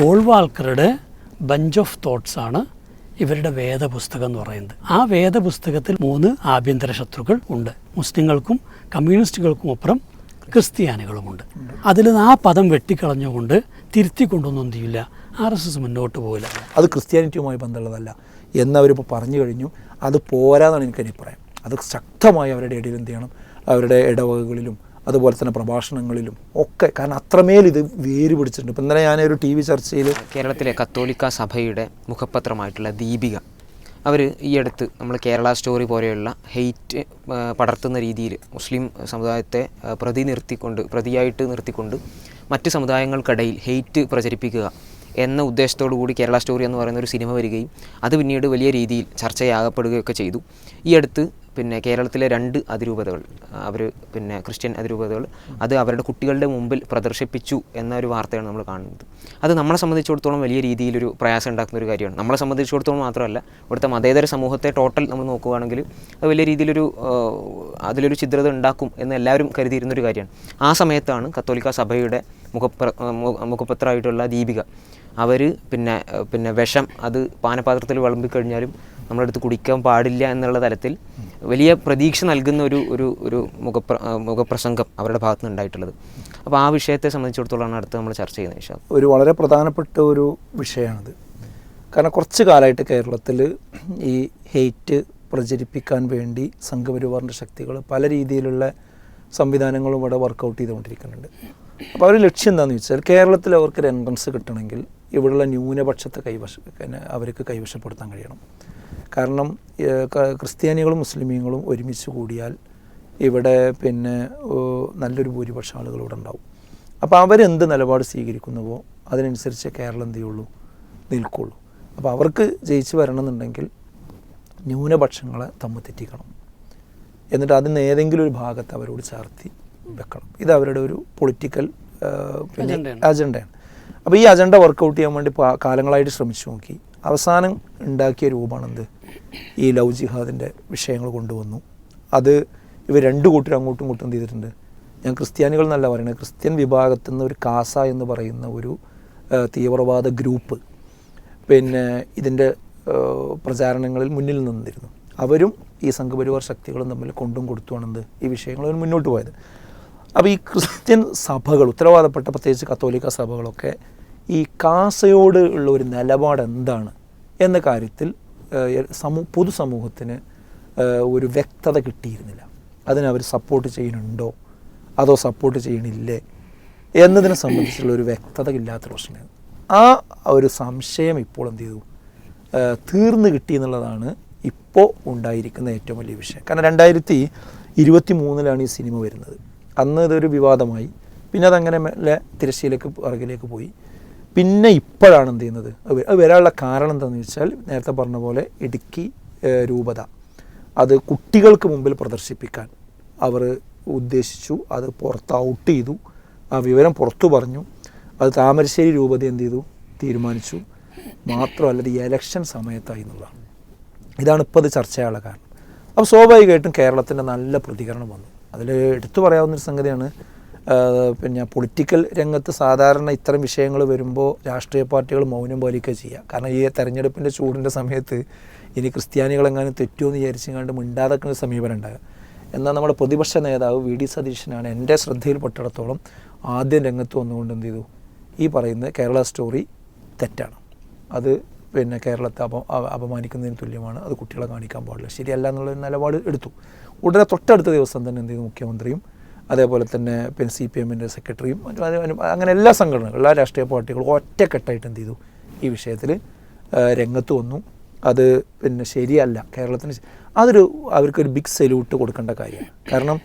ഗോൾവാൾക്കറുടെ bunch of thoughts ആണ് ഇവരുടെ വേദപുസ്തകം എന്ന് പറയുന്നത്. ആ വേദപുസ്തകത്തിൽ മൂന്ന് ആഭ്യന്തര ശത്രുക്കൾ ഉണ്ട്. മുസ്ലിങ്ങൾക്കും കമ്മ്യൂണിസ്റ്റുകൾക്കും അപ്പുറം ക്രിസ്ത്യാനികളുമുണ്ട്. അതിൽ ആ പദം വെട്ടിക്കളഞ്ഞുകൊണ്ട് തിരുത്തി കൊണ്ടൊന്നും ചെയ്യില്ല. ആർ എസ് എസ് മുന്നോട്ട് പോകില്ല അത് ക്രിസ്ത്യാനിറ്റിയുമായി ബന്ധമുള്ളതല്ല എന്നവരിപ്പോൾ പറഞ്ഞു കഴിഞ്ഞു. അത് പോരാന്നാണ് എനിക്ക് അഭിപ്രായം അത് ശക്തമായി അവരുടെ ഇടയിൽ എന്ത് ചെയ്യണം? അവരുടെ ഇടവകകളിലും അതുപോലെ തന്നെ പ്രഭാഷണങ്ങളിലും ഒക്കെ. കാരണം അത്രമേൽ ഇത് വേര് പിടിച്ചിട്ടുണ്ട്. ഇപ്പം ഇന്നലെ ഞാനൊരു ടി വി ചർച്ചയിൽ കേരളത്തിലെ കത്തോലിക്ക സഭയുടെ മുഖപത്രമായിട്ടുള്ള ദീപിക അവർ ഈ അടുത്ത് നമ്മൾ കേരള സ്റ്റോറി പോലെയുള്ള ഹെയ്റ്റ് പടർത്തുന്ന രീതിയിൽ മുസ്ലിം സമുദായത്തെ പ്രതി നിർത്തിക്കൊണ്ട് പ്രതിയായിട്ട് നിർത്തിക്കൊണ്ട് മറ്റ് സമുദായങ്ങൾക്കിടയിൽ ഹെയ്റ്റ് പ്രചരിപ്പിക്കുക എന്ന ഉദ്ദേശത്തോടു കൂടി കേരള സ്റ്റോറി എന്ന് പറയുന്ന ഒരു സിനിമ വരികയും അത് പിന്നീട് വലിയ രീതിയിൽ ചർച്ചയാകപ്പെടുകയൊക്കെ ചെയ്തു. ഈ അടുത്ത് പിന്നെ കേരളത്തിലെ രണ്ട് അതിരൂപതകൾ അവർ പിന്നെ ക്രിസ്ത്യൻ അതിരൂപതകൾ അത് അവരുടെ കുട്ടികളുടെ മുമ്പിൽ പ്രദർശിപ്പിച്ചു എന്ന ഒരു വാർത്തയാണ് നമ്മൾ കാണുന്നത്. അത് നമ്മളെ സംബന്ധിച്ചിടത്തോളം വലിയ രീതിയിലൊരു പ്രയാസം ഉണ്ടാക്കുന്ന ഒരു കാര്യമാണ്. നമ്മളെ സംബന്ധിച്ചിടത്തോളം മാത്രമല്ല ഇവിടുത്തെ മതേതര സമൂഹത്തെ ടോട്ടൽ നമ്മൾ നോക്കുകയാണെങ്കിൽ അത് വലിയ രീതിയിലൊരു അതിലൊരു ചിത്രത ഉണ്ടാക്കും എന്ന് എല്ലാവരും കരുതിയിരുന്നൊരു കാര്യമാണ്. ആ സമയത്താണ് കത്തോലിക്ക സഭയുടെ മുഖപ്ര മുഖപത്രമായിട്ടുള്ള ദീപിക അവർ പിന്നെ പിന്നെ വിഷം അത് പാനപാത്രത്തിൽ വിളമ്പിക്കഴിഞ്ഞാലും നമ്മളെടുത്ത് കുടിക്കാൻ പാടില്ല എന്നുള്ള തലത്തിൽ വലിയ പ്രതീക്ഷ നൽകുന്ന ഒരു ഒരു ഒരു മുഖപ്ര മുഖപ്രസംഗം അവരുടെ ഭാഗത്ത് നിന്ന് ഉണ്ടായിട്ടുള്ളത് അപ്പോൾ ആ വിഷയത്തെ സംബന്ധിച്ചിടത്തോളമാണ് അടുത്ത് നമ്മൾ ചർച്ച ചെയ്യുന്നത് വിഷയം ഒരു വളരെ പ്രധാനപ്പെട്ട ഒരു വിഷയമാണിത്. കാരണം കുറച്ച് കാലമായിട്ട് കേരളത്തിൽ ഈ ഹെയ്റ്റ് പ്രചരിപ്പിക്കാൻ വേണ്ടി സംഘപരിവാറിന്റെ ശക്തികൾ പല രീതിയിലുള്ള സംവിധാനങ്ങളും ഇവിടെ വർക്കൗട്ട് ചെയ്തുകൊണ്ടിരിക്കുന്നുണ്ട്. അപ്പോൾ അവർ ലക്ഷ്യം എന്താണെന്ന് വെച്ചാൽ കേരളത്തിൽ അവർക്ക് ഒരു എൻട്രൻസ് കിട്ടണമെങ്കിൽ ഇവിടെയുള്ള ന്യൂനപക്ഷത്തെ കൈവശ അവർക്ക് കൈവശപ്പെടുത്താൻ കഴിയണം. കാരണം ക്രിസ്ത്യാനികളും മുസ്ലിമീങ്ങളും ഒരുമിച്ച് കൂടിയാൽ ഇവിടെ പിന്നെ നല്ലൊരു ഭൂരിപക്ഷ ആളുകൾ ഇവിടെ ഉണ്ടാവും. അപ്പോൾ അവരെന്ത് നിലപാട് സ്വീകരിക്കുന്നുവോ അതിനനുസരിച്ച് കേരളം എന്ത് ചെയ്യുള്ളൂ? നിൽക്കുള്ളൂ. അപ്പോൾ അവർക്ക് ജയിച്ച് വരണമെന്നുണ്ടെങ്കിൽ ന്യൂനപക്ഷങ്ങളെ തമ്മിൽ തെറ്റിക്കണം. എന്നിട്ട് അതിന് ഏതെങ്കിലും ഒരു ഭാഗത്ത് അവരോട് ചേർത്തി വെക്കണം. ഇത് അവരുടെ ഒരു പൊളിറ്റിക്കൽ പിന്നെ അജണ്ടയാണ്. അപ്പോൾ ഈ അജണ്ട വർക്കൗട്ട് ചെയ്യാൻ വേണ്ടി കാലങ്ങളായിട്ട് ശ്രമിച്ചു നോക്കി. അവസാനം ഉണ്ടാക്കിയ രൂപമാണെന്ത് ഈ ലവ് ജിഹാദിന്റെ വിഷയങ്ങൾ കൊണ്ടുവന്നു. അത് ഇവർ രണ്ട് കൂട്ടരും അങ്ങോട്ടും ഇങ്ങോട്ടും ചെയ്തിട്ടുണ്ട്? ഞാൻ ക്രിസ്ത്യാനികൾ എന്നല്ല പറയുന്നത് ക്രിസ്ത്യൻ വിഭാഗത്തിൽ നിന്ന് ഒരു കാസ എന്ന് പറയുന്ന ഒരു തീവ്രവാദ ഗ്രൂപ്പ് പിന്നെ ഇതിന്റെ പ്രചാരണങ്ങളിൽ മുന്നിൽ നിന്നിരുന്നു. അവരും ഈ സംഘപരിവാർ ശക്തികളും തമ്മിൽ കൊണ്ടും കൊടുത്തുവാണെന്ത് ഈ വിഷയങ്ങൾ മുന്നോട്ട് പോയത്. അപ്പോൾ ഈ ക്രിസ്ത്യൻ സഭകൾ ഉത്തരവാദപ്പെട്ട പ്രത്യേകിച്ച് കത്തോലിക്ക സഭകളൊക്കെ ഈ കാസയോട് ഉള്ള ഒരു നിലപാട് എന്താണ് എന്ന കാര്യത്തിൽ സമൂ പൊതുസമൂഹത്തിന് ഒരു വ്യക്തത കിട്ടിയിരുന്നില്ല. അതിനവർ സപ്പോർട്ട് ചെയ്യുന്നുണ്ടോ? അതോ സപ്പോർട്ട് ചെയ്യണില്ലേ? എന്നതിനെ സംബന്ധിച്ചുള്ള ഒരു വ്യക്തത ഇല്ലാത്ത പ്രശ്നമാണ്. ആ ഒരു സംശയം ഇപ്പോൾ എന്ത് ചെയ്തു? തീർന്നു കിട്ടി എന്നുള്ളതാണ് ഇപ്പോൾ ഉണ്ടായിരിക്കുന്ന ഏറ്റവും വലിയ വിഷയം. കാരണം രണ്ടായിരത്തി ഇരുപത്തി മൂന്നിലാണ് ഈ സിനിമ വരുന്നത്. അന്ന് ഇതൊരു വിവാദമായി. പിന്നെ അതങ്ങനെ മെല്ലെ തിരശ്ശീലേക്ക് പുറകിലേക്ക് പോയി. പിന്നെ ഇപ്പോഴാണ് എന്ത് ചെയ്യുന്നത്? അത് വരാനുള്ള കാരണം എന്താണെന്ന് വെച്ചാൽ നേരത്തെ പറഞ്ഞ പോലെ ഇടുക്കി രൂപത. അത് കുട്ടികൾക്ക് മുമ്പിൽ പ്രദർശിപ്പിക്കാൻ അവർ ഉദ്ദേശിച്ചു. അത് പുറത്ത് ഔട്ട് ചെയ്തു. ആ വിവരം പുറത്തു പറഞ്ഞു. അത് താമരശ്ശേരി രൂപത എന്ത് ചെയ്തു? തീരുമാനിച്ചു. മാത്രമല്ല ഇത് എലക്ഷൻ സമയത്തായി എന്നുള്ളതാണ്. ഇതാണ് ഇപ്പോൾ അത് ചർച്ചയായുള്ള കാരണം. അപ്പോൾ സ്വാഭാവികമായിട്ടും കേരളത്തിന്റെ നല്ല പ്രതികരണം വന്നു. അതിൽ എടുത്തു പറയാവുന്നൊരു സംഗതിയാണ്. പിന്നെ പൊളിറ്റിക്കൽ രംഗത്ത് സാധാരണ ഇത്തരം വിഷയങ്ങൾ വരുമ്പോൾ രാഷ്ട്രീയ പാർട്ടികൾ മൗനം പാലിക്കുക ചെയ്യുക. കാരണം ഈ തെരഞ്ഞെടുപ്പിന്റെ ചൂടിന്റെ സമയത്ത് ഇനി ക്രിസ്ത്യാനികളെങ്ങാനും തെറ്റുമോ എന്ന് വിചാരിച്ചുകൊണ്ട് മിണ്ടാതെക്കുന്ന സമീപനം ഉണ്ടാകുക എന്നാൽ നമ്മുടെ പ്രതിപക്ഷ നേതാവ് വി ഡി സതീശനാണ് എന്റെ ശ്രദ്ധയിൽപ്പെട്ടിടത്തോളം ആദ്യം രംഗത്ത് വന്നുകൊണ്ട് എന്ത് ചെയ്തു? ഈ പറയുന്ന കേരള സ്റ്റോറി തെറ്റാണ്. അത് പിന്നെ കേരളത്തെ അപ അപമാനിക്കുന്നതിന് തുല്യമാണ്. അത് കുട്ടികളെ കാണിക്കാൻ പാടില്ല. ശരിയല്ല എന്നുള്ള നിലപാട് എടുത്തു. ഉടനെ തൊട്ടടുത്ത ദിവസം തന്നെ എന്ത് ചെയ്തു? മുഖ്യമന്ത്രിയും അതേപോലെ തന്നെ പിന്നെ സി പി എമ്മിന്റെ സെക്രട്ടറിയും അങ്ങനെ എല്ലാ സംഘടനകളും എല്ലാ രാഷ്ട്രീയ പാർട്ടികളും ഒറ്റക്കെട്ടായിട്ട് എന്ത് ചെയ്തു? ഈ വിഷയത്തിൽ രംഗത്ത് വന്നു. അത് പിന്നെ ശരിയല്ല. കേരളത്തിന് അതൊരു അവർക്കൊരു ബിഗ് സല്യൂട്ട് കൊടുക്കേണ്ട കാര്യമാണ്. കാരണം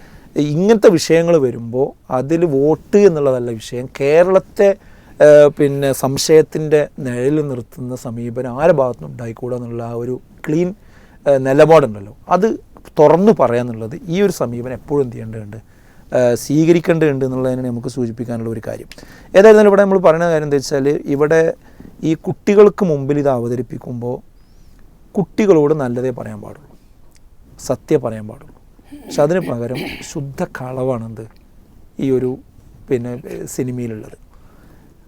ഇങ്ങനത്തെ വിഷയങ്ങൾ വരുമ്പോൾ അതിൽ വോട്ട് എന്നുള്ളതല്ല വിഷയം. കേരളത്തെ പിന്നെ സംശയത്തിന്റെ നിഴലിൽ നിർത്തുന്ന സമീപനം ആരെ ഭാഗത്തുനിന്ന് ഉണ്ടായിക്കൂടാ എന്നുള്ള ആ ഒരു ക്ലീൻ നിലപാടുണ്ടല്ലോ. അത് തുറന്നു പറയാന്നുള്ളത് ഈ ഒരു സമീപനം എപ്പോഴും എന്ത് ചെയ്യേണ്ടതുണ്ട്? സ്വീകരിക്കേണ്ടതുണ്ട് എന്നുള്ളതിനെ നമുക്ക് സൂചിപ്പിക്കാനുള്ള ഒരു കാര്യം. ഏതായിരുന്നാലും ഇവിടെ നമ്മൾ പറയുന്ന കാര്യം എന്താ വെച്ചാൽ ഇവിടെ ഈ കുട്ടികൾക്ക് മുമ്പിൽ ഇത് അവതരിപ്പിക്കുമ്പോൾ കുട്ടികളോട് നല്ലതേ പറയാൻ പാടുള്ളൂ. സത്യം പറയാൻ പാടുള്ളൂ. പക്ഷെ അതിന് പകരം ശുദ്ധ കളവാണെന്ത് ഈ ഒരു പിന്നെ സിനിമയിലുള്ളത്.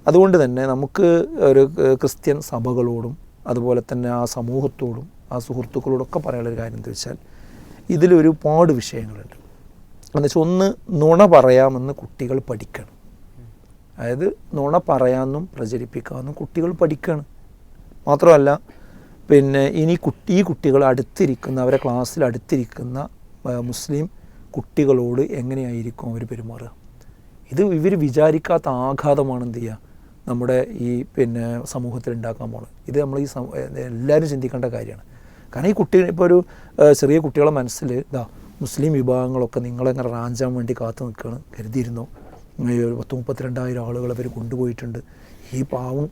അതുകൊണ്ട് തന്നെ നമുക്ക് ഒരു ക്രിസ്ത്യൻ സഭകളോടും അതുപോലെ തന്നെ ആ സമൂഹത്തോടും ആ സുഹൃത്തുക്കളോടൊക്കെ പറയാനുള്ളൊരു കാര്യം എന്താ വെച്ചാൽ ഇതിലൊരുപാട് വിഷയങ്ങളുണ്ട്. എന്നുവെച്ചാൽ ഒന്ന് നുണ പറയാമെന്ന് കുട്ടികൾ പഠിക്കണം. അതായത് നുണ പറയാമെന്നും പ്രചരിപ്പിക്കാമെന്നും കുട്ടികൾ പഠിക്കണം. മാത്രമല്ല പിന്നെ ഇനി കുട്ടി ഈ കുട്ടികൾ അടുത്തിരിക്കുന്ന അവരെ ക്ലാസ്സിൽ അടുത്തിരിക്കുന്ന മുസ്ലിം കുട്ടികളോട് എങ്ങനെയായിരിക്കും അവർ പെരുമാറുക? ഇത് ഇവർ വിചാരിക്കാത്ത ആഘാതമാണ് എന്ത് ചെയ്യുക? നമ്മുടെ ഈ പിന്നെ സമൂഹത്തിൽ ഉണ്ടാക്കാൻ പോകുന്നത് ഇത് നമ്മൾ ഈ എല്ലാവരും ചിന്തിക്കേണ്ട കാര്യമാണ്. കാരണം ഈ കുട്ടി ഇപ്പോൾ ഒരു ചെറിയ കുട്ടികളെ മനസ്സിൽ ഇതാ മുസ്ലിം വിഭാഗങ്ങളൊക്കെ നിങ്ങളെങ്ങനെ റാഞ്ചാൻ വേണ്ടി കാത്തു നിൽക്കുകയാണ് കരുതിയിരുന്നു? ഒരു പത്ത് മുപ്പത്തിരണ്ടായിരം ആളുകൾ അവർ കൊണ്ടുപോയിട്ടുണ്ട്. ഈ പാവം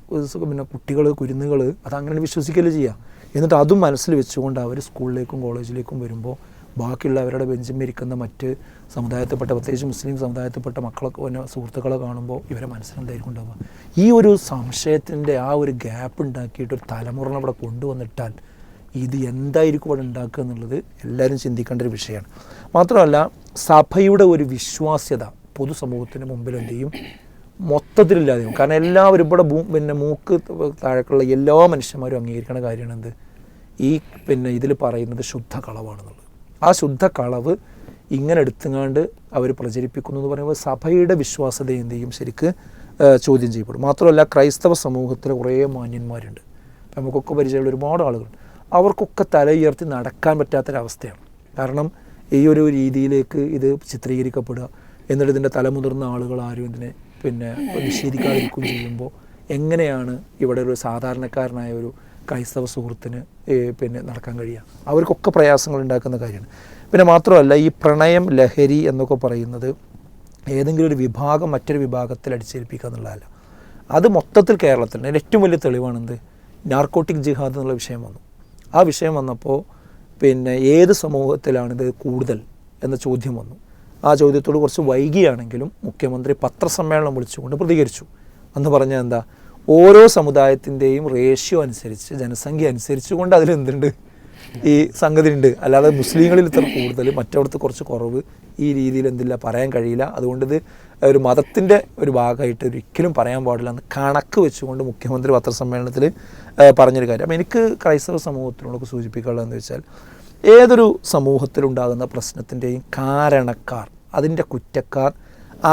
പിന്നെ കുട്ടികൾ കുരുന്നുകൾ അതങ്ങനെ വിശ്വസിക്കൽ ചെയ്യുക എന്നിട്ട് അതും മനസ്സിൽ വെച്ചുകൊണ്ട് അവർ സ്കൂളിലേക്കും കോളേജിലേക്കും വരുമ്പോൾ ബാക്കിയുള്ള അവരുടെ ബെഞ്ചിമിരിക്കുന്ന മറ്റ് സമുദായത്തിൽപ്പെട്ട പ്രത്യേകിച്ച് മുസ്ലിം സമുദായത്തിൽപ്പെട്ട മക്കളൊക്കെ പിന്നെ സുഹൃത്തുക്കളെ കാണുമ്പോൾ ഇവരെ മനസ്സിലെന്തായിരിക്കും ഉണ്ടാവുക ഈ ഒരു സംശയത്തിന്റെ ആ ഒരു ഗ്യാപ്പ് ഉണ്ടാക്കിയിട്ട് ഒരു തലമുറ അവിടെ കൊണ്ടുവന്നിട്ടാൽ ഇത് എന്തായിരിക്കും ഇവിടെ ഉണ്ടാക്കുക എന്നുള്ളത് എല്ലാവരും ചിന്തിക്കേണ്ട ഒരു വിഷയമാണ്. മാത്രമല്ല സഭയുടെ ഒരു വിശ്വാസ്യത പൊതുസമൂഹത്തിന് മുമ്പിൽ എന്ത് ചെയ്യും? മൊത്തത്തിലില്ലാതെയും കാരണം എല്ലാവരും ഇവിടെ പിന്നെ മൂക്ക് താഴേക്കുള്ള എല്ലാ മനുഷ്യന്മാരും അംഗീകരിക്കുന്ന കാര്യമാണ് എന്ത്? ഈ പിന്നെ ഇതിൽ പറയുന്നത് ശുദ്ധ കളവാണെന്നുള്ളത്. ആ ശുദ്ധ കളവ് ഇങ്ങനെ എടുത്തുങ്ങാണ്ട് അവർ പ്രചരിപ്പിക്കുന്നു എന്ന് പറയുമ്പോൾ സഭയുടെ വിശ്വാസത എന്ത് ചെയ്യും ശരിക്ക് ചോദ്യം ചെയ്യപ്പെടും. മാത്രമല്ല ക്രൈസ്തവ സമൂഹത്തിൽ കുറേ മാന്യന്മാരുണ്ട്. നമുക്കൊക്കെ പരിചയമുള്ള ഒരുപാട് ആളുകൾ. അവർക്കൊക്കെ തല ഉയർത്തി നടക്കാൻ പറ്റാത്തൊരവസ്ഥയാണ്. കാരണം ഈ ഒരു രീതിയിലേക്ക് ഇത് ചിത്രീകരിക്കപ്പെടുക എന്നിട്ട് ഇതിന്റെ തലമുതിർന്ന ആളുകൾ ആരും ഇതിനെ പിന്നെ നിഷേധിക്കാതിരിക്കുകയും ചെയ്യുമ്പോൾ എങ്ങനെയാണ് ഇവിടെ ഒരു സാധാരണക്കാരനായ ഒരു ക്രൈസ്തവ സുഹൃത്തിന് പിന്നെ നടക്കാൻ കഴിയുക അവർക്കൊക്കെ പ്രയാസങ്ങൾ ഉണ്ടാക്കുന്ന കാര്യമാണ്. പിന്നെ മാത്രമല്ല ഈ പ്രണയം ലഹരി എന്നൊക്കെ പറയുന്നത് ഏതെങ്കിലും ഒരു വിഭാഗം മറ്റൊരു വിഭാഗത്തിൽ അടിച്ചേൽപ്പിക്കുക എന്നുള്ളതല്ല. അത് മൊത്തത്തിൽ കേരളത്തിൽ അതിന്റെ ഏറ്റവും വലിയ തെളിവാണെന്ത്? നാർക്കോട്ടിക് ജിഹാദ് എന്നുള്ള വിഷയം വന്നു. ആ വിഷയം വന്നപ്പോൾ പിന്നെ ഏത് സമൂഹത്തിലാണിത് കൂടുതൽ എന്ന ചോദ്യം വന്നു. ആ ചോദ്യത്തോട് കുറച്ച് വൈകിയാണെങ്കിലും മുഖ്യമന്ത്രി പത്രസമ്മേളനം വിളിച്ചുകൊണ്ട് പ്രതികരിച്ചു. അന്ന് പറഞ്ഞാൽ എന്താ? ഓരോ സമുദായത്തിന്റെയും റേഷ്യോ അനുസരിച്ച് ജനസംഖ്യ അനുസരിച്ചുകൊണ്ട് അതിലെന്തുണ്ട്? ഈ സംഗതി ഉണ്ട് അല്ലാതെ മുസ്ലിങ്ങളിൽ ഇത്ര കൂടുതൽ മറ്റവിടത്ത് കുറച്ച് കുറവ് ഈ രീതിയിൽ എന്തില്ല പറയാൻ കഴിയില്ല. അതുകൊണ്ട് ഇത് ഒരു മതത്തിന്റെ ഒരു ഭാഗമായിട്ട് ഒരിക്കലും പറയാൻ പാടില്ല എന്ന് കണക്ക് വെച്ചുകൊണ്ട് മുഖ്യമന്ത്രി പത്രസമ്മേളനത്തിൽ പറഞ്ഞൊരു കാര്യം. അപ്പം എനിക്ക് ക്രൈസ്തവ സമൂഹത്തിനോടൊക്കെ സൂചിപ്പിക്കാനുള്ളതെന്ന് വെച്ചാൽ ഏതൊരു സമൂഹത്തിലുണ്ടാകുന്ന പ്രശ്നത്തിന്റെയും കാരണക്കാർ അതിന്റെ കുറ്റക്കാർ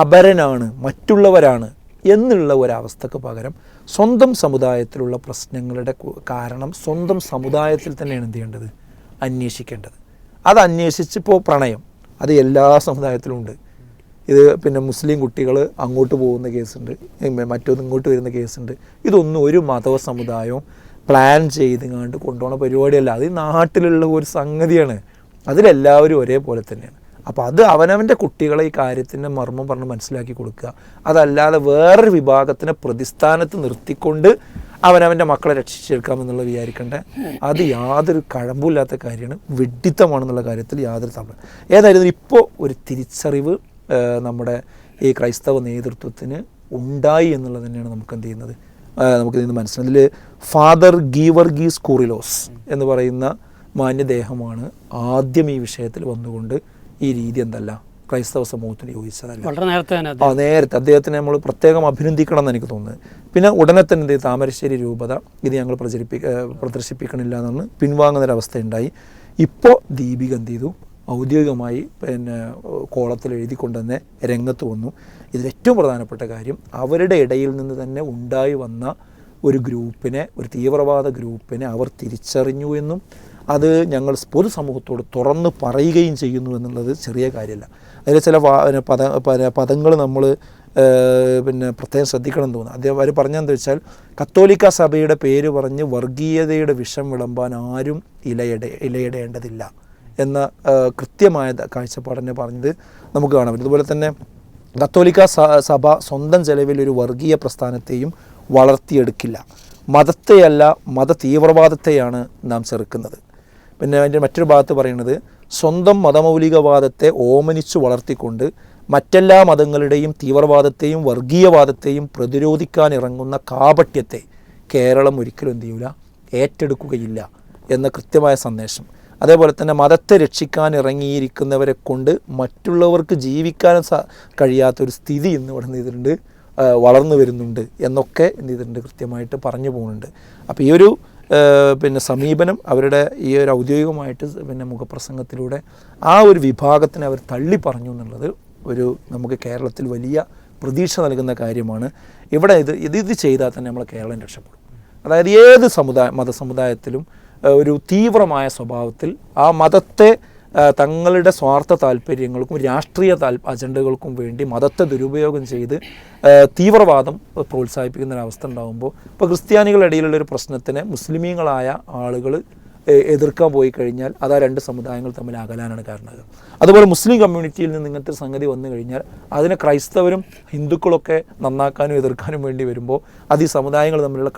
അപരനാണ് മറ്റുള്ളവരാണ് എന്നുള്ള ഒരവസ്ഥക്ക് പകരം സ്വന്തം സമുദായത്തിലുള്ള പ്രശ്നങ്ങളുടെ കാരണം സ്വന്തം സമുദായത്തിൽ തന്നെയാണ് എന്ത് ചെയ്യേണ്ടത്? അന്വേഷിക്കേണ്ടത്. അത് അന്വേഷിച്ചിപ്പോൾ പ്രണയം. അത് എല്ലാ സമുദായത്തിലും ഉണ്ട്. ഇത് പിന്നെ മുസ്ലിം കുട്ടികൾ അങ്ങോട്ട് പോകുന്ന കേസുണ്ട്. മറ്റൊന്ന് ഇങ്ങോട്ട് വരുന്ന കേസുണ്ട്. ഇതൊന്നും ഒരു മതവ സമുദായവും പ്ലാൻ ചെയ്തുകൊണ്ട് കൊണ്ടുപോകുന്ന പരിപാടിയല്ല. അത് നാട്ടിലുള്ള ഒരു സംഗതിയാണ്. അതിലെല്ലാവരും ഒരേപോലെ തന്നെയാണ്. അപ്പോൾ അത് അവനവന്റെ കുട്ടികളെ ഈ കാര്യത്തിന്റെ മർമ്മം പറഞ്ഞ് മനസ്സിലാക്കി കൊടുക്കുക. അതല്ലാതെ വേറൊരു വിഭാഗത്തിനെ പ്രതിസ്ഥാനത്ത് നിർത്തിക്കൊണ്ട് അവനവന്റെ മക്കളെ രക്ഷിച്ചെടുക്കാമെന്നുള്ള വിചാരിക്കേണ്ട? അത് യാതൊരു കഴമ്പില്ലാത്ത കാര്യമാണ്. വെഡിത്തമാണെന്നുള്ള കാര്യത്തിൽ യാതൊരു തമ്മിൽ ഏതായിരുന്നു ഇപ്പോൾ ഒരു തിരിച്ചറിവ് നമ്മുടെ ഈ ക്രൈസ്തവ നേതൃത്വത്തിന് ഉണ്ടായി എന്നുള്ളത് തന്നെയാണ് നമുക്ക് എന്ത് ചെയ്യുന്നത്? നമുക്ക് ഇതിന് മനസ്സിലായി ഇതിൽ ഫാദർ ഗീവർഗീസ് കൂറിലോസ് എന്ന് പറയുന്ന മാന്യദേഹമാണ് ആദ്യം ഈ വിഷയത്തിൽ വന്നുകൊണ്ട് ഈ രീതി എന്തല്ല? ക്രൈസ്തവ സമൂഹത്തിന് യോജിച്ചതല്ല. വളരെ നേരത്തെ തന്നെ ആ നേരത്തെ അദ്ദേഹത്തിനെ നമ്മൾ പ്രത്യേകം അഭിനന്ദിക്കണം എന്ന് എനിക്ക് തോന്നുന്നത് പിന്നെ ഉടനെ തന്നെ എന്ത് താമരശ്ശേരി രൂപത ഇത് ഞങ്ങൾ പ്രചരിപ്പി പ്രദർശിപ്പിക്കണില്ല എന്നൊന്ന് പിൻവാങ്ങുന്നൊരവസ്ഥ ഉണ്ടായി ഇപ്പോൾ ദീപിക എന്ത് ചെയ്തു? ഔദ്യോഗികമായി പിന്നെ കോളത്തിൽ എഴുതിക്കൊണ്ട് തന്നെ രംഗത്ത് വന്നു. ഇതിൽ ഏറ്റവും പ്രധാനപ്പെട്ട കാര്യം അവരുടെ ഇടയിൽ നിന്ന് തന്നെ ഉണ്ടായി വന്ന ഒരു ഗ്രൂപ്പിനെ ഒരു തീവ്രവാദ ഗ്രൂപ്പിനെ അവർ തിരിച്ചറിഞ്ഞു എന്നും അത് ഞങ്ങൾ പൊതുസമൂഹത്തോട് തുറന്ന് പറയുകയും ചെയ്യുന്നു എന്നുള്ളത് ചെറിയ കാര്യമല്ല. അതിൽ ചില പദ പദങ്ങൾ നമ്മൾ പിന്നെ പ്രത്യേകം ശ്രദ്ധിക്കണം തോന്നുന്നു. അദ്ദേഹം അവർ പറഞ്ഞതെന്ന് വെച്ചാൽ കത്തോലിക്ക സഭയുടെ പേര് പറഞ്ഞ് വർഗീയതയുടെ വിഷം വിളമ്പാൻ ആരും ഇലയിട ഇലയിടേണ്ടതില്ല എന്ന കൃത്യമായ കാഴ്ചപ്പാടിനെ പറഞ്ഞത് നമുക്ക് കാണാൻ പറ്റും. അതുപോലെ തന്നെ കത്തോലിക്ക സഭ സ്വന്തം ചെലവിൽ ഒരു വർഗീയ പ്രസ്ഥാനത്തെയും വളർത്തിയെടുക്കില്ല. മതത്തെയല്ല മത തീവ്രവാദത്തെയാണ് നാം ചെറുക്കുന്നത്. പിന്നെ അതിന്റെ മറ്റൊരു ഭാഗത്ത് പറയുന്നത് സ്വന്തം മതമൗലികവാദത്തെ ഓമനിച്ചു വളർത്തിക്കൊണ്ട് മറ്റെല്ലാ മതങ്ങളുടെയും തീവ്രവാദത്തെയും വർഗീയവാദത്തെയും പ്രതിരോധിക്കാൻ ഇറങ്ങുന്ന കാപട്യത്തെ കേരളം ഒരിക്കലും എന്ത് ചെയ്യൂല? ഏറ്റെടുക്കുകയില്ല എന്ന കൃത്യമായ സന്ദേശം. അതേപോലെ തന്നെ മതത്തെ രക്ഷിക്കാൻ ഇറങ്ങിയിരിക്കുന്നവരെ കൊണ്ട് മറ്റുള്ളവർക്ക് ജീവിക്കാൻ സ കഴിയാത്തൊരു സ്ഥിതി ഇന്ന് ഇവിടെ ചെയ്തിട്ടുണ്ട് ആ, വളർന്നു വരുന്നുണ്ട് എന്നൊക്കെ എന്ത് ചെയ്തിട്ടുണ്ട് കൃത്യമായിട്ട് പറഞ്ഞു പോകുന്നുണ്ട്. അപ്പോൾ ഈ ഒരു പിന്നെ സമീപനം അവരുടെ ഈ ഒരു ഔദ്യോഗികമായിട്ട് പിന്നെ മുഖപ്രസംഗത്തിലൂടെ ആ ഒരു വിഭാഗത്തിനെ അവർ തള്ളി പറഞ്ഞു എന്നുള്ളത് ഒരു നമുക്ക് കേരളത്തിൽ വലിയ പ്രതീക്ഷ നൽകുന്ന കാര്യമാണ്. ഇവിടെ ഇത് ഇത് ഇത് ചെയ്താൽ തന്നെ നമ്മൾ കേരളം രക്ഷപ്പെടും. അതായത് ഏത് സമുദായ മതസമുദായത്തിലും ഒരു തീവ്രമായ സ്വഭാവത്തിൽ ആ മതത്തെ തങ്ങളുടെ സ്വാർത്ഥ താല്പര്യങ്ങൾക്കും രാഷ്ട്രീയ താൽ അജണ്ടകൾക്കും വേണ്ടി മതത്തെ ദുരുപയോഗം ചെയ്ത് തീവ്രവാദം പ്രോത്സാഹിപ്പിക്കുന്ന അവസ്ഥ ഉണ്ടാകുമ്പോൾ ഇപ്പോൾ ക്രിസ്ത്യാനികളുടെ ഇടയിലുള്ള ഒരു പ്രശ്നത്തിന് മുസ്ലിമീങ്ങളായ ആളുകൾ എതിർക്കാൻ പോയി കഴിഞ്ഞാൽ അത് ആ രണ്ട് സമുദായങ്ങൾ തമ്മിൽ അകലാനാണ് കാരണം അതുപോലെ മുസ്ലിം കമ്മ്യൂണിറ്റിയിൽ നിന്ന് ഇങ്ങനത്തെ സംഗതി വന്നു കഴിഞ്ഞാൽ അതിനെ ക്രൈസ്തവരും ഹിന്ദുക്കളൊക്കെ നന്നാക്കാനും എതിർക്കാനും വേണ്ടി വരുമ്പോൾ അത് ഈ സമുദായങ്ങൾ തമ്മിലുള്ള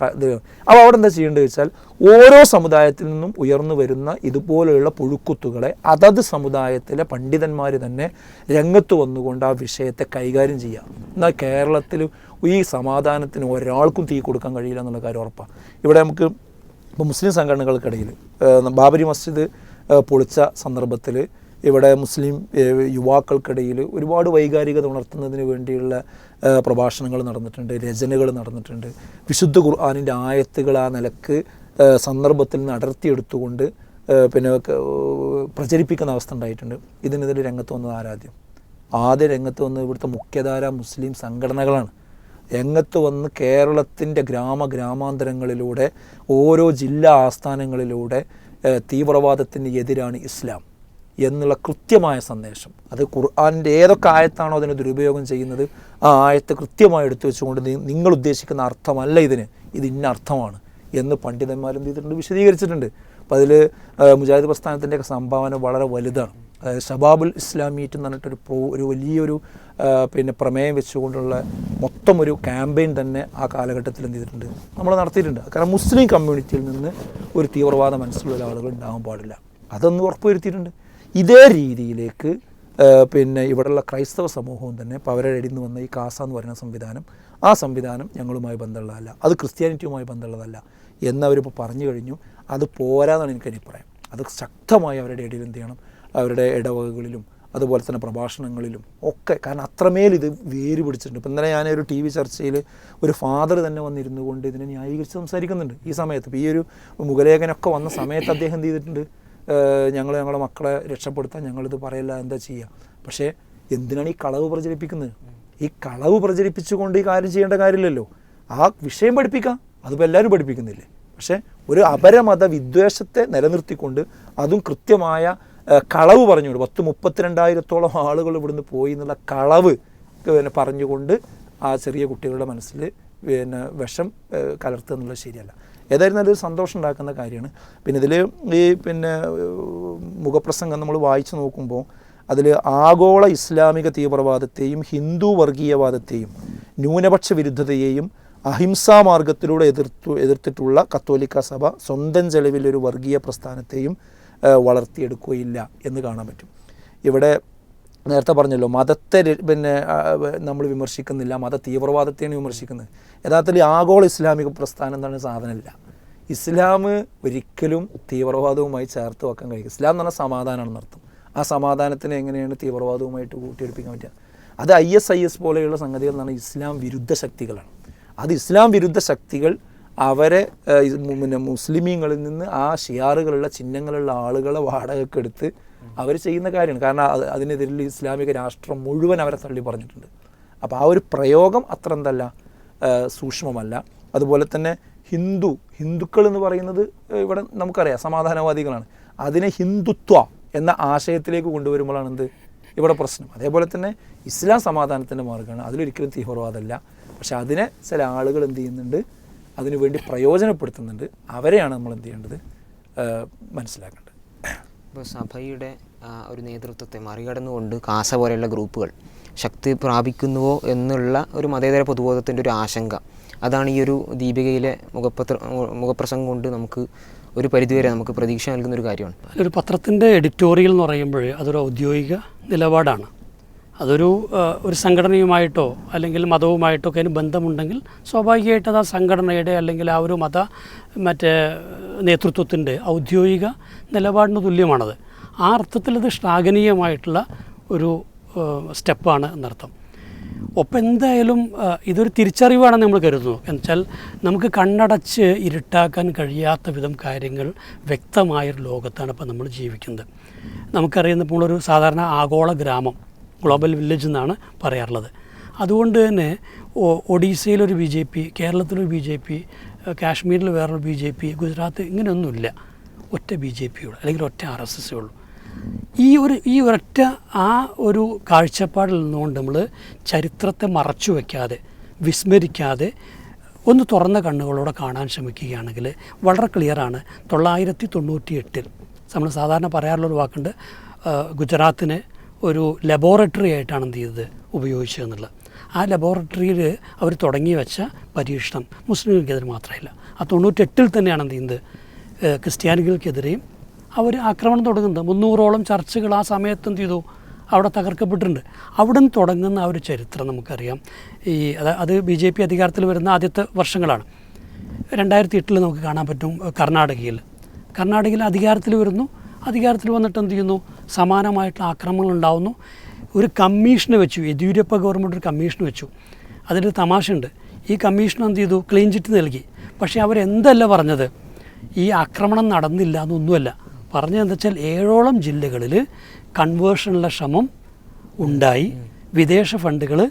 അപ്പോൾ അവിടെ എന്താ ചെയ്യേണ്ടത് വെച്ചാൽ ഓരോ സമുദായത്തിൽ നിന്നും ഉയർന്നു വരുന്ന ഇതുപോലെയുള്ള പുഴുക്കുത്തുകളെ അതത് സമുദായത്തിലെ പണ്ഡിതന്മാർ തന്നെ രംഗത്ത് വന്നുകൊണ്ട് ആ വിഷയത്തെ കൈകാര്യം ചെയ്യുക. എന്നാൽ കേരളത്തിൽ ഈ സമാധാനത്തിന് ഒരാൾക്കും തീ കൊടുക്കാൻ കഴിയില്ല എന്നുള്ള കാര്യം ഉറപ്പാണ്. ഇവിടെ നമുക്ക് ഇപ്പോൾ മുസ്ലിം സംഘടനകൾക്കിടയിൽ ബാബരി മസ്ജിദ് പൊളിച്ച സന്ദർഭത്തിൽ ഇവിടെ മുസ്ലിം യുവാക്കൾക്കിടയിൽ ഒരുപാട് വൈകാരികത ഉണർത്തുന്നതിന് വേണ്ടിയുള്ള പ്രഭാഷണങ്ങൾ നടന്നിട്ടുണ്ട് രചനകൾ നടന്നിട്ടുണ്ട്. വിശുദ്ധ ഖുർആാനിന്റെ ആയത്തുകൾ ആ നിലയ്ക്ക് സന്ദർഭത്തിൽ നിന്ന് അടർത്തിയെടുത്തുകൊണ്ട് പിന്നെ പ്രചരിപ്പിക്കുന്ന അവസ്ഥ ഉണ്ടായിട്ടുണ്ട്. ഇതിനെതിരെ രംഗത്ത് വന്നത് ആരാധ്യം. ആദ്യ രംഗത്ത് വന്നത് ഇവിടുത്തെ മുഖ്യധാര മുസ്ലിം സംഘടനകളാണ്. രംഗത്ത് വന്ന് കേരളത്തിന്റെ ഗ്രാമ ഗ്രാമാന്തരങ്ങളിലൂടെ ഓരോ ജില്ലാ ആസ്ഥാനങ്ങളിലൂടെ തീവ്രവാദത്തിന് എതിരാണ് ഇസ്ലാം എന്നുള്ള കൃത്യമായ സന്ദേശം. അത് ഖുർആാനിന്റെ ഏതൊക്കെ ആയത്താണോ അതിനെ ദുരുപയോഗം ചെയ്യുന്നത് ആ ആയത്ത് കൃത്യമായി എടുത്തു വെച്ചുകൊണ്ട് നിങ്ങൾ ഉദ്ദേശിക്കുന്ന അർത്ഥമല്ല ഇതിന്. ഇത് ഇന്ന അർത്ഥമാണ് എന്ന് പണ്ഡിതന്മാരെന്ത് ചെയ്തിട്ടുണ്ട്? വിശദീകരിച്ചിട്ടുണ്ട്. അപ്പോൾ അതിൽ മുജാഹിദ് പ്രസ്ഥാനത്തിന്റെയൊക്കെ സംഭാവന വളരെ വലുതാണ്. അതായത് ഷബാബുൽ ഇസ്ലാമീറ്റ് എന്ന് പറഞ്ഞിട്ടൊരു പ്രോ ഒരു വലിയൊരു പിന്നെ പ്രമേയം വെച്ചുകൊണ്ടുള്ള മൊത്തം ഒരു ക്യാമ്പയിൻ തന്നെ ആ കാലഘട്ടത്തിൽ എന്ത് ചെയ്തിട്ടുണ്ട്? നമ്മൾ നടത്തിയിട്ടുണ്ട്. കാരണം മുസ്ലിം കമ്മ്യൂണിറ്റിയിൽ നിന്ന് ഒരു തീവ്രവാദ മനസ്സിലുള്ള ആളുകൾ ഉണ്ടാകാൻ പാടില്ല. അതൊന്ന് ഉറപ്പുവരുത്തിയിട്ടുണ്ട്. ഇതേ രീതിയിലേക്ക് പിന്നെ ഇവിടെയുള്ള ക്രൈസ്തവ സമൂഹവും തന്നെ പവരടിന്ന് വന്ന ഈ കാസ എന്ന് പറയുന്ന സംവിധാനം ആ സംവിധാനം ഞങ്ങളുമായി ബന്ധമുള്ളതല്ല. അത് ക്രിസ്ത്യാനിറ്റിയുമായി ബന്ധമുള്ളതല്ല എന്നവരിപ്പോൾ പറഞ്ഞു കഴിഞ്ഞു. അത് പോരാന്നാണ് എനിക്ക് അഭിപ്രായം അത് ശക്തമായി അവരുടെ ഇടയിൽ എന്ത് ചെയ്യണം? അവരുടെ ഇടവകകളിലും അതുപോലെ തന്നെ പ്രഭാഷണങ്ങളിലും ഒക്കെ. കാരണം അത്രമേൽ ഇത് വേര് പിടിച്ചിട്ടുണ്ട്. ഇപ്പം ഇന്നലെ ഞാനൊരു ടി വി ചർച്ചയിൽ ഒരു ഫാദർ തന്നെ വന്നിരുന്നു കൊണ്ട് ഇതിനെ ന്യായീകരിച്ച് സംസാരിക്കുന്നുണ്ട്. ഈ സമയത്ത്. ഇപ്പോൾ ഈ ഒരു മുഖലേഖനൊക്കെ വന്ന സമയത്ത് അദ്ദേഹം എന്ത് ചെയ്തിട്ടുണ്ട്? ഞങ്ങൾ ഞങ്ങളുടെ മക്കളെ രക്ഷപ്പെടുത്താൻ ഞങ്ങളിത് പറയില്ല എന്താ ചെയ്യുക പക്ഷേ എന്തിനാണ് ഈ കളവ് പ്രചരിപ്പിക്കുന്നത്? ഈ കളവ് പ്രചരിപ്പിച്ചുകൊണ്ട് ഈ കാര്യം ചെയ്യേണ്ട കാര്യമില്ലല്ലോ. ആ വിഷയം പഠിപ്പിക്കാം. അതിപ്പോൾ എല്ലാവരും പഠിപ്പിക്കുന്നില്ലേ? പക്ഷേ ഒരു അപരമത വിദ്വേഷത്തെ നിലനിർത്തിക്കൊണ്ട് അതും കൃത്യമായ കളവ് പറഞ്ഞുകൊണ്ട് പത്ത് മുപ്പത്തിരണ്ടായിരത്തോളം ആളുകൾ ഇവിടുന്ന് പോയി എന്നുള്ള കളവ് പിന്നെ പറഞ്ഞുകൊണ്ട് ആ ചെറിയ കുട്ടികളുടെ മനസ്സിൽ പിന്നെ വിഷം കലർത്തുക എന്നുള്ളത് ശരിയല്ല. ഏതായിരുന്നാലും ഒരു സന്തോഷം ഉണ്ടാക്കുന്ന കാര്യമാണ്. പിന്നെ ഇതിൽ ഈ പിന്നെ മുഖപ്രസംഗം നമ്മൾ വായിച്ചു നോക്കുമ്പോൾ അതിൽ ആഗോള ഇസ്ലാമിക തീവ്രവാദത്തെയും ഹിന്ദു വർഗീയവാദത്തെയും ന്യൂനപക്ഷ വിരുദ്ധതയെയും അഹിംസാ മാർഗത്തിലൂടെ എതിർത്തു എതിർത്തിട്ടുള്ള കത്തോലിക്ക സഭ സ്വന്തം ചെലവിലൊരു വർഗീയ പ്രസ്ഥാനത്തെയും വളർത്തിയെടുക്കുകയില്ല എന്ന് കാണാൻ പറ്റും. ഇവിടെ നേരത്തെ പറഞ്ഞല്ലോ മതത്തെ പിന്നെ നമ്മൾ വിമർശിക്കുന്നില്ല മത തീവ്രവാദത്തെയാണ് വിമർശിക്കുന്നത്. യഥാർത്ഥത്തിൽ ആഗോള ഇസ്ലാമിക പ്രസ്ഥാനം എന്താണ് സാധനമില്ല. ഇസ്ലാം ഒരിക്കലും തീവ്രവാദവുമായി ചേർത്ത് വെക്കാൻ കഴിയും ഇസ്ലാം എന്ന് പറഞ്ഞാൽ സമാധാനമാണെന്ന് അർത്ഥം. ആ സമാധാനത്തിന് എങ്ങനെയാണ് തീവ്രവാദവുമായിട്ട് കൂട്ടിയെടുപ്പിക്കാൻ പറ്റുക? അത് ഐ എസ് ഐ എസ് പോലെയുള്ള സംഗതികൾ എന്ന് പറഞ്ഞാൽ ഇസ്ലാം വിരുദ്ധ ശക്തികളാണ്. അത് ഇസ്ലാം വിരുദ്ധ ശക്തികൾ അവരെ പിന്നെ മുസ്ലിമീങ്ങളിൽ നിന്ന് ആ ഷിയാറുകളുള്ള ചിഹ്നങ്ങളുള്ള ആളുകളെ വാടകക്കെടുത്ത് അവർ ചെയ്യുന്ന കാര്യമാണ്. കാരണം അതിനെതിരെ അതിനെതിരിൽ ഇസ്ലാമിക രാഷ്ട്രം മുഴുവൻ അവരെ തള്ളി പറഞ്ഞിട്ടുണ്ട്. അപ്പോൾ ആ ഒരു പ്രയോഗം അത്ര എന്തല്ല സൂക്ഷ്മമല്ല. അതുപോലെ തന്നെ ഹിന്ദു ഹിന്ദുക്കൾ എന്ന് പറയുന്നത് ഇവിടെ നമുക്കറിയാം സമാധാനവാദികളാണ്. അതിനെ ഹിന്ദുത്വ എന്ന ആശയത്തിലേക്ക് കൊണ്ടുവരുമ്പോഴാണ് എന്ത്? ഇവിടെ പ്രശ്നം. അതേപോലെ തന്നെ ഇസ്ലാം സമാധാനത്തിന്റെ മാർഗമാണ്. അതിലൊരിക്കലും തീവ്രവാദമല്ല. പക്ഷെ അതിനെ ചില ആളുകൾ എന്ത് ചെയ്യുന്നുണ്ട്? അതിനുവേണ്ടി പ്രയോജനപ്പെടുത്തുന്നുണ്ട്. അവരെയാണ് നമ്മൾ എന്ത് ചെയ്യേണ്ടത് മനസ്സിലാക്കേണ്ടത്. ഇപ്പോൾ സഭയുടെ ഒരു നേതൃത്വത്തെ മറികടന്നുകൊണ്ട് കാസ പോലെയുള്ള ഗ്രൂപ്പുകൾ ശക്തി പ്രാപിക്കുന്നുവോ എന്നുള്ള ഒരു മതേതര പൊതുബോധത്തിന്റെ ഒരു ആശങ്ക. അതാണ് ഈ ഒരു ദീപികയിലെ മുഖപത്ര മുഖപ്രസംഗം കൊണ്ട് നമുക്ക് ഒരു പരിധിവരെ നമുക്ക് പ്രതീക്ഷ നൽകുന്ന ഒരു കാര്യമാണ്. ഒരു പത്രത്തിന്റെ എഡിറ്റോറിയൽ എന്ന് പറയുമ്പോൾ അതൊരു ഔദ്യോഗിക നിലപാടാണ്. അതൊരു ഒരു സംഘടനയുമായിട്ടോ അല്ലെങ്കിൽ മതവുമായിട്ടോ ഒക്കെ അതിന് ബന്ധമുണ്ടെങ്കിൽ സ്വാഭാവികമായിട്ട് അത് ആ സംഘടനയുടെ അല്ലെങ്കിൽ ആ ഒരു മത മറ്റേ നേതൃത്വത്തിന്റെ ഔദ്യോഗിക നിലപാടിന് തുല്യമാണത്. ആ അർത്ഥത്തിൽ ഇത് ശ്ലാഘനീയമായിട്ടുള്ള ഒരു സ്റ്റെപ്പാണ് എന്നർത്ഥം. ഒപ്പം എന്തായാലും ഇതൊരു തിരിച്ചറിവാണെന്ന് നമ്മൾ കരുതുന്നു. എന്നുവെച്ചാൽ നമുക്ക് കണ്ണടച്ച് ഇരുട്ടാക്കാൻ കഴിയാത്ത വിധം കാര്യങ്ങൾ വ്യക്തമായൊരു ലോകത്താണ് ഇപ്പോൾ നമ്മൾ ജീവിക്കുന്നത്. നമുക്കറിയുന്ന ഇപ്പോൾ ഒരു സാധാരണ ആഗോള ഗ്രാമം. ഗ്ലോബൽ വില്ലേജ് എന്നാണ് പറയാറുള്ളത്. അതുകൊണ്ട് തന്നെ ഒഡീസയിലൊരു ബി ജെ പി കേരളത്തിലൊരു ബി ജെ പി കാശ്മീരിൽ വേറൊരു ബി ജെ പി ഗുജറാത്ത് ഇങ്ങനെയൊന്നുമില്ല. ഒറ്റ ബി ജെ പിയുള്ളൂ അല്ലെങ്കിൽ ഒറ്റ ആർ എസ് എസ് ഉള്ളൂ. ഈ ഒരു ഈ ഒരൊറ്റ ആ ഒരു കാഴ്ചപ്പാടിൽ നിന്നുകൊണ്ട് നമ്മൾ ചരിത്രത്തെ മറച്ചു വയ്ക്കാതെ വിസ്മരിക്കാതെ ഒന്ന് തുറന്ന കണ്ണുകളോടെ കാണാൻ ശ്രമിക്കുകയാണെങ്കിൽ വളരെ ക്ലിയറാണ്. തൊള്ളായിരത്തി തൊണ്ണൂറ്റി എട്ടിൽ നമ്മൾ സാധാരണ പറയാറുള്ളൊരു വാക്കുണ്ട് ഗുജറാത്തിന് ഗുജറാത്തിനെ ഒരു ലബോറട്ടറി ആയിട്ടാണ് എന്ത് ചെയ്തത് ഉപയോഗിച്ചതെന്നുള്ളത് ആ ലബോറട്ടറിയിൽ അവർ തുടങ്ങി വെച്ച പരീക്ഷണം മുസ്ലിംകൾക്കെതിരെ മാത്രമല്ല. ആ തൊണ്ണൂറ്റെട്ടിൽ തന്നെയാണ് എന്ത് ചെയ്യുന്നത്? ക്രിസ്ത്യാനികൾക്കെതിരെയും അവർ ആക്രമണം തുടങ്ങുന്നത്. മുന്നൂറോളം ചർച്ചകൾ ആ സമയത്ത് എന്ത് ചെയ്തു? അവിടെ തകർക്കപ്പെട്ടിട്ടുണ്ട്. അവിടെ നിന്ന് തുടങ്ങുന്ന ആ ഒരു ചരിത്രം നമുക്കറിയാം. ഈ അത് ബി ജെ പി അധികാരത്തിൽ വരുന്ന ആദ്യത്തെ വർഷങ്ങളാണ്. രണ്ടായിരത്തി എട്ടിൽ നമുക്ക് കാണാൻ പറ്റും കർണാടകയിൽ. കർണാടകയിൽ അധികാരത്തിൽ വരുന്നു. അധികാരത്തിൽ വന്നിട്ട് എന്ത് ചെയ്യുന്നു? സമാനമായിട്ടുള്ള ആക്രമണങ്ങൾ ഉണ്ടാവുന്നു. ഒരു കമ്മീഷന് വെച്ചു. യെദ്യൂരപ്പ ഗവൺമെന്റ് ഒരു കമ്മീഷൻ വെച്ചു. അതിന്റെ തമാശയുണ്ട്. ഈ കമ്മീഷൻ എന്ത് ചെയ്തു? ക്ലീൻ ചിറ്റ് നൽകി. പക്ഷേ അവരെന്തല്ല പറഞ്ഞത്? ഈ ആക്രമണം നടന്നില്ല എന്നൊന്നുമല്ല. പറഞ്ഞത് എന്താ വെച്ചാൽ ഏഴോളം ജില്ലകളിൽ കൺവേർഷനുള്ള ശ്രമം ഉണ്ടായി. വിദേശ ഫണ്ടുകൾ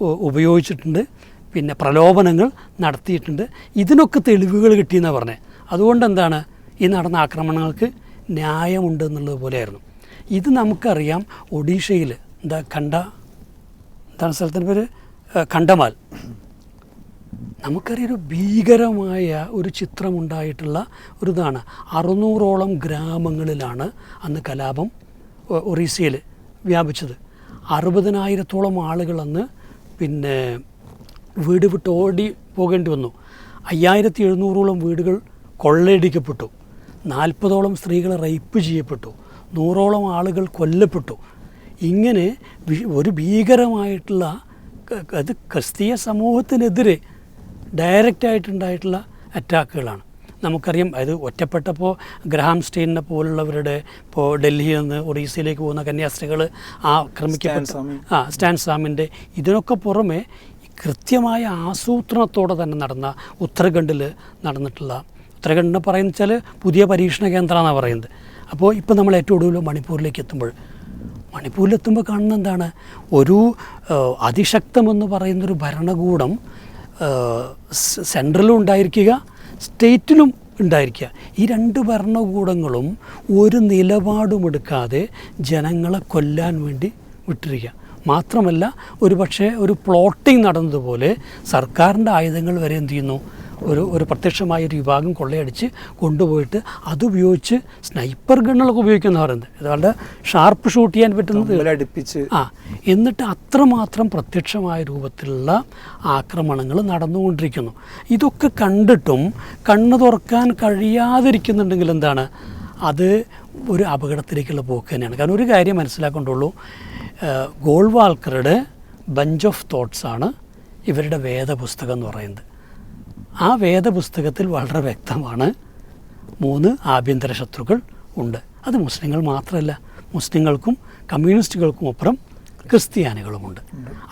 ഉപയോഗിച്ചിട്ടുണ്ട്. പിന്നെ പ്രലോഭനങ്ങൾ നടത്തിയിട്ടുണ്ട്. ഇതിനൊക്കെ തെളിവുകൾ കിട്ടിയെന്നാണ് പറഞ്ഞത് അതുകൊണ്ട് എന്താണ് ഈ നടന്ന ആക്രമണങ്ങൾക്ക് ന്യായമുണ്ട് എന്നുള്ളത് പോലെയായിരുന്നു. ഇത് നമുക്കറിയാം ഒഡീഷയിൽ എന്താ കണ്ട എന്താണ് സ്ഥലത്തിന്റെ പേര്? കണ്ടമാൽ നമുക്കറിയൊരു ഭീകരമായ ഒരു ചിത്രമുണ്ടായിട്ടുള്ള ഒരു ഇതാണ് അറുന്നൂറോളം ഗ്രാമങ്ങളിലാണ് അന്ന് കലാപം ഒറീസയിൽ വ്യാപിച്ചത്. അറുപതിനായിരത്തോളം ആളുകൾ അന്ന് പിന്നെ വീട് വിട്ട് ഓടി പോകേണ്ടി വന്നു. അയ്യായിരത്തി എഴുന്നൂറോളം വീടുകൾ കൊള്ളയടിക്കപ്പെട്ടു. നാൽപ്പതോളം സ്ത്രീകൾ റേപ്പ് ചെയ്യപ്പെട്ടു. നൂറോളം ആളുകൾ കൊല്ലപ്പെട്ടു. ഇങ്ങനെ ഒരു ഭീകരമായിട്ടുള്ള അത് ക്രിസ്തീയ സമൂഹത്തിനെതിരെ ഡയറക്റ്റായിട്ടുണ്ടായിട്ടുള്ള അറ്റാക്കുകളാണ്. നമുക്കറിയാം അത് ഒറ്റപ്പെട്ടപ്പോൾ ഗ്രഹാം സ്റ്റെയിനെ പോലുള്ളവരുടെ ഇപ്പോൾ ഡൽഹിയിൽ നിന്ന് ഒറീസയിലേക്ക് പോകുന്ന കന്യാസ്ത്രീകൾ ആക്രമിക്കപ്പെട്ട ആ സ്റ്റാൻ സ്വാമിന്റെ ഇതിനൊക്കെ പുറമെ കൃത്യമായ ആസൂത്രണത്തോടെ തന്നെ നടന്ന ഉത്തരാഖണ്ഡിൽ നടന്നിട്ടുള്ള ഉത്തരാഖണ്ഡ് എന്ന് പറയുന്നത് വെച്ചാൽ പുതിയ പരീക്ഷണ കേന്ദ്രമാണ് പറയുന്നത്. അപ്പോൾ ഇപ്പോൾ നമ്മൾ ഏറ്റവും ഒടുവിൽ മണിപ്പൂരിലേക്ക് എത്തുമ്പോൾ മണിപ്പൂരിലെത്തുമ്പോൾ കാണുന്ന എന്താണ്? ഒരു അതിശക്തമെന്ന് പറയുന്നൊരു ഭരണകൂടം സെൻട്രലും ഉണ്ടായിരിക്കുക സ്റ്റേറ്റിലും ഉണ്ടായിരിക്കുക. ഈ രണ്ട് ഭരണകൂടങ്ങളും ഒരു നിലപാടും എടുക്കാതെ ജനങ്ങളെ കൊല്ലാൻ വേണ്ടി വിട്ടിരിക്കുക. മാത്രമല്ല ഒരു പക്ഷേ ഒരു പ്ലോട്ടിംഗ് നടന്നതുപോലെ സർക്കാരിന്റെ ആയുധങ്ങൾ വരെ എന്ത് ചെയ്യുന്നു? ഒരു ഒരു പ്രത്യക്ഷമായ ഒരു വിഭാഗം കൊള്ളയടിച്ച് കൊണ്ടുപോയിട്ട് അതുപയോഗിച്ച് സ്നൈപ്പർ ഗണ്ണുകളൊക്കെ ഉപയോഗിക്കുന്ന പറയുന്നത് അതുകൊണ്ട് ഷാർപ്പ് ഷൂട്ട് ചെയ്യാൻ പറ്റുന്നത് അടുപ്പിച്ച് ആ എന്നിട്ട് അത്രമാത്രം പ്രത്യക്ഷമായ രൂപത്തിലുള്ള ആക്രമണങ്ങൾ നടന്നുകൊണ്ടിരിക്കുന്നു. ഇതൊക്കെ കണ്ടിട്ടും കണ്ണ് തുറക്കാൻ കഴിയാതിരിക്കുന്നുണ്ടെങ്കിൽ എന്താണ്? അത് ഒരു അപകടത്തിലേക്കുള്ള പോക്ക് തന്നെയാണ്. കാരണം ഒരു കാര്യം മനസ്സിലാക്കൊണ്ടുള്ളൂ. ഗോൾവാൾക്കറുടെ ബഞ്ച് ഓഫ് തോട്ട്സാണ് ഇവരുടെ വേദപുസ്തകം എന്ന് പറയുന്നത്. ആ വേദപുസ്തകത്തിൽ വളരെ വ്യക്തമാണ് മൂന്ന് ആഭ്യന്തര ശത്രുക്കൾ ഉണ്ട്. അത് മുസ്ലിങ്ങൾ മാത്രമല്ല മുസ്ലിങ്ങൾക്കും കമ്മ്യൂണിസ്റ്റുകൾക്കും അപ്പുറം ക്രിസ്ത്യാനികളുമുണ്ട്.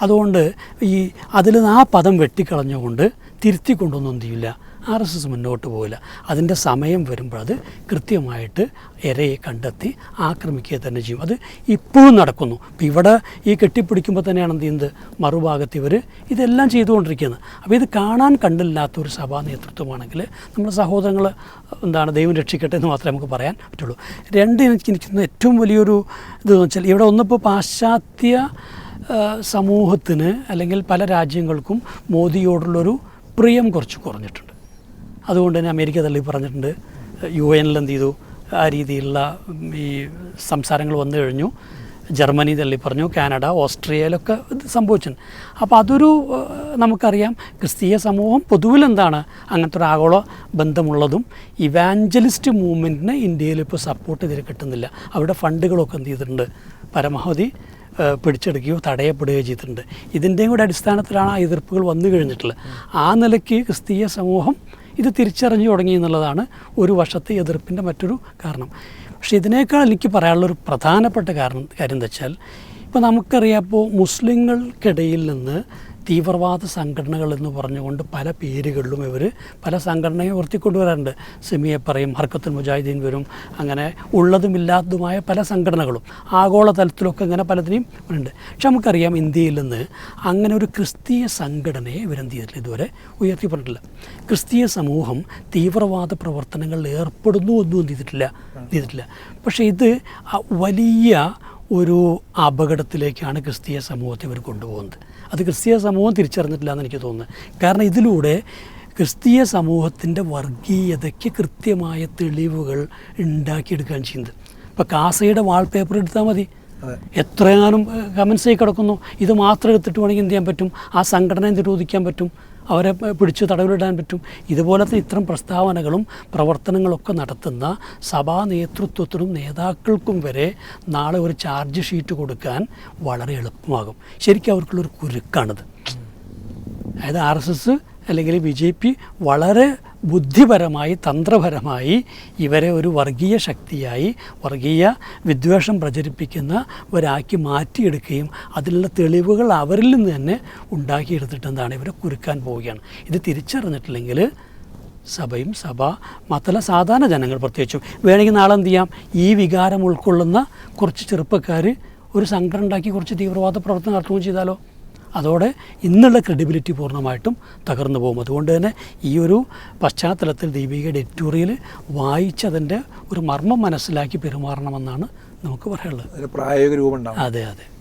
അതുകൊണ്ട് ഈ അതിൽ നിന്ന് ആ പദം വെട്ടിക്കളഞ്ഞുകൊണ്ട് തിരുത്തിക്കൊണ്ടൊന്നും ചെയ്യില്ല ആർ എസ് എസ് മുന്നോട്ട് പോകില്ല അതിന്റെ സമയം വരുമ്പോൾ അത് കൃത്യമായിട്ട് ഇരയെ കണ്ടെത്തി ആക്രമിക്കുക തന്നെ ചെയ്യും. അത് ഇപ്പോഴും നടക്കുന്നു. ഇപ്പം ഇവിടെ ഈ കെട്ടിപ്പിടിക്കുമ്പോൾ തന്നെയാണ് എന്ത് ചെയ്യുന്നത്? മറുഭാഗത്ത് ഇവർ ഇതെല്ലാം ചെയ്തുകൊണ്ടിരിക്കുന്നത് അപ്പോൾ ഇത് കാണാൻ കണ്ടില്ലാത്ത ഒരു സഭാ നേതൃത്വമാണെങ്കിൽ നമ്മുടെ സഹോദരങ്ങൾ എന്താണ് ദൈവം രക്ഷിക്കട്ടെ എന്ന് മാത്രമേ നമുക്ക് പറയാൻ പറ്റുള്ളൂ. രണ്ട് എനിക്ക് എനിക്ക് ഏറ്റവും വലിയൊരു ഇതെന്ന് വെച്ചാൽ ഇവിടെ ഒന്നിപ്പോൾ പാശ്ചാത്യ സമൂഹത്തിന് അല്ലെങ്കിൽ പല രാജ്യങ്ങൾക്കും മോദിയോടുള്ളൊരു പ്രിയം കുറച്ച് കുറഞ്ഞിട്ടുണ്ട്. അതുകൊണ്ട് തന്നെ അമേരിക്ക തള്ളി പറഞ്ഞിട്ടുണ്ട്. യു എനിൽ എന്ത് ചെയ്തു? ആ രീതിയിലുള്ള ഈ സംസാരങ്ങൾ വന്നു കഴിഞ്ഞു. ജർമ്മനി തള്ളി പറഞ്ഞു കാനഡ ഓസ്ട്രിയയിലൊക്കെ ഇത് സംഭവിച്ചിട്ടുണ്ട്. അപ്പോൾ അതൊരു നമുക്കറിയാം ക്രിസ്തീയ സമൂഹം പൊതുവിൽ എന്താണ്? അങ്ങനത്തെ ഒരു ആഗോള ബന്ധമുള്ളതും ഇവാഞ്ചലിസ്റ്റ് മൂവ്മെന്റിന് ഇന്ത്യയിൽ ഇപ്പോൾ സപ്പോർട്ട് ഇതിൽ കിട്ടുന്നില്ല. അവിടെ ഫണ്ടുകളൊക്കെ എന്ത് ചെയ്തിട്ടുണ്ട്? പരമാവധി പിടിച്ചെടുക്കുകയോ തടയപ്പെടുകയോ ചെയ്തിട്ടുണ്ട്. ഇതിന്റെയും കൂടെ അടിസ്ഥാനത്തിലാണ് ആ എതിർപ്പുകൾ വന്നു കഴിഞ്ഞിട്ടുള്ളത്. ആ നിലയ്ക്ക് ക്രിസ്തീയ സമൂഹം ഇത് തിരിച്ചറിഞ്ഞു തുടങ്ങി എന്നുള്ളതാണ് ഒരു വർഷത്തെ എതിർപ്പിന്റെ മറ്റൊരു കാരണം. പക്ഷേ ഇതിനേക്കാൾ എനിക്ക് പറയാനുള്ളൊരു പ്രധാനപ്പെട്ട കാരണം കാര്യം എന്താ വെച്ചാൽ ഇപ്പോൾ നമുക്കറിയാം ഇപ്പോൾ മുസ്ലിങ്ങൾക്കിടയിൽ നിന്ന് തീവ്രവാദ സംഘടനകൾ എന്ന് പറഞ്ഞുകൊണ്ട് പല പേരുകളിലും ഇവർ പല സംഘടനയെ ഉയർത്തിക്കൊണ്ടുവരാറുണ്ട്. സെമിയെ പറയും ഹർക്കത്തുൽ മുജാഹിദ്ദീൻ വരും അങ്ങനെ ഉള്ളതും ഇല്ലാത്തതുമായ പല സംഘടനകളും ആഗോള തലത്തിലൊക്കെ ഇങ്ങനെ പലതിനെയും ഉണ്ട്. പക്ഷെ നമുക്കറിയാം ഇന്ത്യയിൽ നിന്ന് അങ്ങനെ ഒരു ക്രിസ്തീയ സംഘടനയെ ഇവരെന്ത് ചെയ്തിട്ടില്ല ഇതുവരെ ഉയർത്തിപ്പെട്ടിട്ടില്ല. ക്രിസ്തീയ സമൂഹം തീവ്രവാദ പ്രവർത്തനങ്ങളിൽ ഏർപ്പെടുന്നു ഒന്നും എന്ത് ചെയ്തിട്ടില്ല ചെയ്തിട്ടില്ല. പക്ഷേ ഇത് വലിയ ഒരു അപകടത്തിലേക്കാണ് ക്രിസ്തീയ സമൂഹത്തെ ഇവർ കൊണ്ടുപോകുന്നത്. അത് ക്രിസ്തീയ സമൂഹം തിരിച്ചറിഞ്ഞിട്ടില്ല എന്ന് എനിക്ക് തോന്നുന്നത് കാരണം ഇതിലൂടെ ക്രിസ്തീയ സമൂഹത്തിന്റെ വർഗീയതയ്ക്ക് കൃത്യമായ തെളിവുകൾ ഉണ്ടാക്കിയെടുക്കാൻ ചെയ്യുന്നത്. ഇപ്പോൾ കാസയുടെ വാൾപേപ്പർ എടുത്താൽ മതി. എത്രയാനും കമൻസായി കിടക്കുന്നു. ഇത് മാത്രം എടുത്തിട്ട് വേണമെങ്കിൽ എന്ത് ചെയ്യാൻ പറ്റും? ആ സംഘടനയെ നിരോധിക്കാൻ പറ്റും. അവരെ പിടിച്ചു തടവിലിടാൻ പറ്റും. ഇതുപോലത്തെ ഇത്തരം പ്രസ്താവനകളും പ്രവർത്തനങ്ങളൊക്കെ നടത്തുന്ന സഭാ നേതൃത്വത്തിനും നേതാക്കൾക്കും വരെ നാളെ ഒരു ചാർജ് ഷീറ്റ് കൊടുക്കാൻ വളരെ എളുപ്പമാകും. ശരിക്കും അവർക്കുള്ളൊരു കുരുക്കാണിത്. അതായത് ആർ എസ് എസ് അല്ലെങ്കിൽ ബി ജെ പി വളരെ ബുദ്ധിപരമായി തന്ത്രപരമായി ഇവരെ ഒരു വർഗീയ ശക്തിയായി വർഗീയ വിദ്വേഷം പ്രചരിപ്പിക്കുന്ന ഒരാക്കി മാറ്റിയെടുക്കുകയും അതിലുള്ള തെളിവുകൾ അവരിൽ നിന്ന് തന്നെ ഉണ്ടാക്കിയെടുത്തിട്ട് എന്താണ് ഇവരെ കുരുക്കാൻ പോവുകയാണ്. ഇത് തിരിച്ചറിഞ്ഞിട്ടില്ലെങ്കിൽ സഭയും സഭ മാത്രമല്ല സാധാരണ ജനങ്ങൾ പ്രത്യേകിച്ചും വേണമെങ്കിൽ നാളെ എന്ത് ചെയ്യാം? ഈ വികാരം ഉൾക്കൊള്ളുന്ന കുറച്ച് ചെറുപ്പക്കാർ ഒരു സംഘടന ഉണ്ടാക്കി കുറച്ച് തീവ്രവാദ പ്രവർത്തനം നടത്തുകയും ചെയ്താലോ? അതോടെ ഇന്നുള്ള ക്രെഡിബിലിറ്റി പൂർണമായിട്ടും തകർന്നു പോകും. അതുകൊണ്ട് തന്നെ ഈ ഒരു പശ്ചാത്തലത്തിൽ ദീപികയുടെ എഡിറ്റോറിയൽ വായിച്ചതിന്റെ ഒരു മർമ്മം മനസ്സിലാക്കി പെരുമാറണമെന്നാണ് നമുക്ക് പറയാനുള്ളത്. പ്രായോഗിക രൂപം അതെ അതെ.